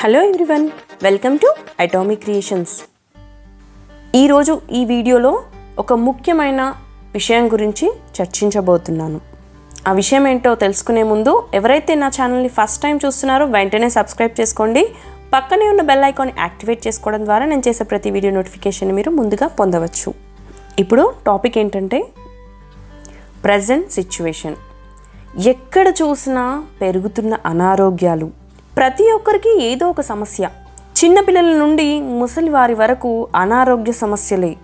Hello everyone welcome to Atomic Creations ఈరోజు ఈ వీడియోలో ఒక ముఖ్యమైన విషయం గురించి చర్చించబోతున్నాను. ఆ విషయం ఏంటో తెలుసుకునే ముందు ఎవరైతే నా ఛానల్ని ఫస్ట్ టైం చూస్తున్నారో వెంటనే సబ్స్క్రైబ్ చేసుకోండి. పక్కనే ఉన్న బెల్ ఐకాన్ యాక్టివేట్ చేసుకోవడం ద్వారా నేను చేసే ప్రతి వీడియో నోటిఫికేషన్ మీరు ముందుగా పొందవచ్చు. ఇప్పుడు టాపిక్ ఏంటంటే ప్రజెంట్ సిచ్యువేషన్. ఎక్కడ చూసినా పెరుగుతున్న అనారోగ్యాలు. ప్రతి ఒక్కరికి ఏదో ఒక సమస్య. చిన్నపిల్లల నుండి ముసలి వారి వరకు అనారోగ్య సమస్యలే.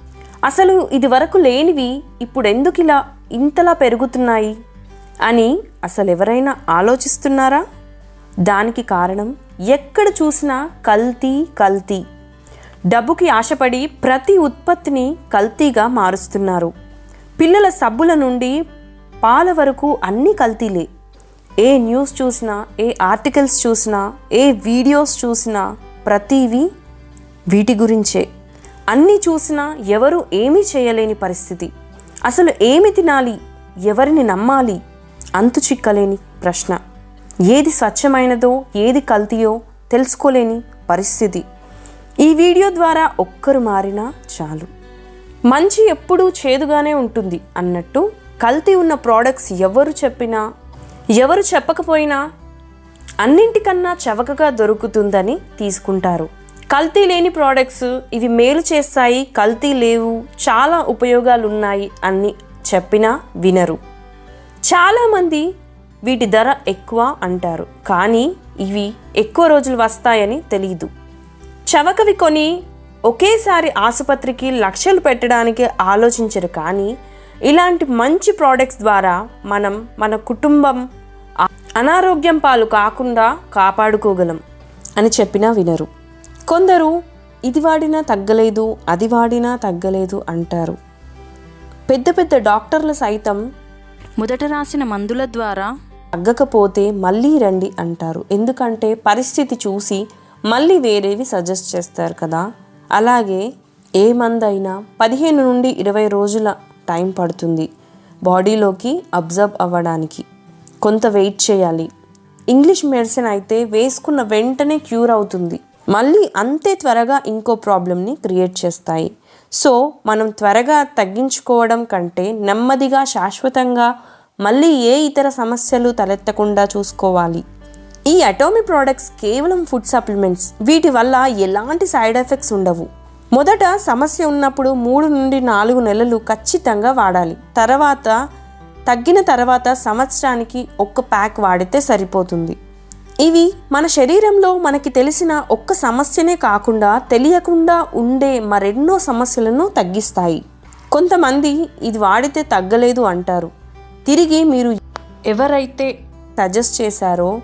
అసలు ఇది వరకు లేనివి ఇప్పుడు ఎందుకు ఇలా ఇంతలా పెరుగుతున్నాయి? అని అసలు ఎవరైనా ఆలోచిస్తున్నారా? దానికి కారణం ఎక్కడ చూసినా కల్తీ కల్తీ. డబ్బుకి ఆశపడి ప్రతి ఉత్పత్తిని కల్తీగా మారుస్తున్నారు. పిల్లల సబ్బుల నుండి పాల వరకు అన్నీ కల్తీలే. ఏ న్యూస్ చూసినా ఏ ఆర్టికల్స్ చూసినా ఏ వీడియోస్ చూసినా ప్రతివి వీటి గురించే. అన్నీ చూసినా ఎవరు ఏమీ చేయలేని పరిస్థితి. అసలు ఏమి తినాలి? ఎవరిని నమ్మాలి? అంతు చిక్కలేని ప్రశ్న. ఏది స్వచ్ఛమైనదో ఏది కల్తీయో తెలుసుకోలేని పరిస్థితి. ఈ వీడియో ద్వారా ఒక్కరు మారినా చాలు. మంచి ఎప్పుడూ చేదుగానే ఉంటుంది అన్నట్టు కల్తీ ఉన్న ప్రోడక్ట్స్ ఎవరు చెప్పినా ఎవరు చెప్పకపోయినా అన్నింటికన్నా చవకగా దొరుకుతుందని తీసుకుంటారు. కల్తీ లేని ప్రోడక్ట్స్ ఇవి మేలు చేస్తాయి కల్తీ లేవు చాలా ఉపయోగాలు ఉన్నాయి అని చెప్పినా వినరు. చాలామంది వీటి ధర ఎక్కువ అంటారు కానీ ఇవి ఎక్కువ రోజులు వస్తాయని తెలియదు చవకవి కొని ఒకేసారి ఆసుపత్రికి లక్షలు పెట్టడానికి ఆలోచించరు కానీ ఇలాంటి మంచి ప్రోడక్ట్స్ ద్వారా మనం మన కుటుంబం అనారోగ్యం పాలు కాకుండా కాపాడుకోగలం అని చెప్పినా వినరు. కొందరు ఇది వాడినా తగ్గలేదు అది వాడినా తగ్గలేదు అంటారు. పెద్ద పెద్ద డాక్టర్లు సైతం మొదట రాసిన మందుల ద్వారా తగ్గకపోతే మళ్ళీ రండి అంటారు. ఎందుకంటే పరిస్థితి చూసి మళ్ళీ వేరేవి సజెస్ట్ చేస్తారు కదా. అలాగే ఏ మందైనా పదిహేను నుండి ఇరవై రోజుల టైం పడుతుంది. బాడీలోకి అబ్జర్వ్ అవ్వడానికి కొంత వెయిట్ చేయాలి. ఇంగ్లీష్ మెడిసిన్ అయితే వేసుకున్న వెంటనే క్యూర్ అవుతుంది. మళ్ళీ అంతే త్వరగా ఇంకో ప్రాబ్లమ్ని క్రియేట్ చేస్తాయి. సో మనం త్వరగా తగ్గించుకోవడం కంటే నెమ్మదిగా శాశ్వతంగా మళ్ళీ ఏ ఇతర సమస్యలు తలెత్తకుండా చూసుకోవాలి. ఈ అటోమీ ప్రోడక్ట్స్ కేవలం ఫుడ్ సప్లిమెంట్స్ వీటి వల్ల ఎలాంటి సైడ్ ఎఫెక్ట్స్ ఉండవు. మొదట సమస్య ఉన్నప్పుడు మూడు నుండి నాలుగు నెలలు ఖచ్చితంగా వాడాలి. తర్వాత తగ్గిన తర్వాత సంవత్సరానికి ఒక్క ప్యాక్ వాడితే సరిపోతుంది. ఇవి మన శరీరంలో మనకి తెలిసిన ఒక్క సమస్యనే కాకుండా తెలియకుండా ఉండే మరెన్నో సమస్యలను తగ్గిస్తాయి. కొంతమంది ఇది వాడితే తగ్గలేదు అంటారు. తిరిగి మీరు ఎవరైతే సజెస్ట్ చేశారో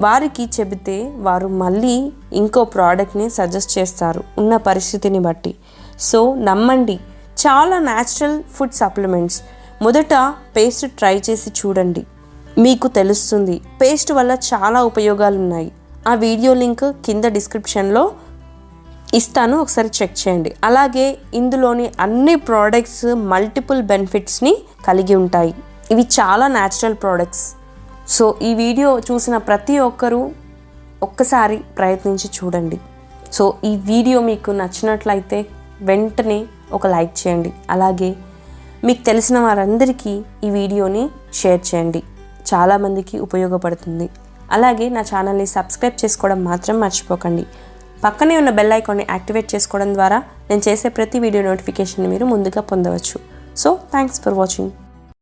వారికి చెబితే వారు మళ్ళీ ఇంకో ప్రోడక్ట్ని సజెస్ట్ చేస్తారు ఉన్న పరిస్థితిని బట్టి. సో నమ్మండి. చాలా న్యాచురల్ ఫుడ్ సప్లిమెంట్స్ మొదట పేస్ట్ ట్రై చేసి చూడండి. మీకు తెలుస్తుంది. పేస్ట్ వల్ల చాలా ఉపయోగాలు ఉన్నాయి ఆ వీడియో లింక్ కింద డిస్క్రిప్షన్లో ఇస్తాను. ఒకసారి చెక్ చేయండి. అలాగే ఇందులోని అన్ని ప్రోడక్ట్స్ మల్టిపుల్ బెనిఫిట్స్ని కలిగి ఉంటాయి. ఇవి చాలా న్యాచురల్ ప్రోడక్ట్స్ సో ఈ వీడియో చూసిన ప్రతి ఒక్కరూ ఒక్కసారి ప్రయత్నించి చూడండి. సో ఈ వీడియో మీకు నచ్చినట్లయితే వెంటనే ఒక లైక్ చేయండి. అలాగే మీకు తెలిసిన వారందరికీ ఈ వీడియోని షేర్ చేయండి. చాలామందికి ఉపయోగపడుతుంది. అలాగే నా ఛానల్ని సబ్స్క్రైబ్ చేసుకోవడం మాత్రం మర్చిపోకండి. పక్కనే ఉన్న బెల్ ఐకాన్ని యాక్టివేట్ చేసుకోవడం ద్వారా నేను చేసే ప్రతి వీడియో నోటిఫికేషన్ మీరు ముందుగా పొందవచ్చు. So thanks for watching.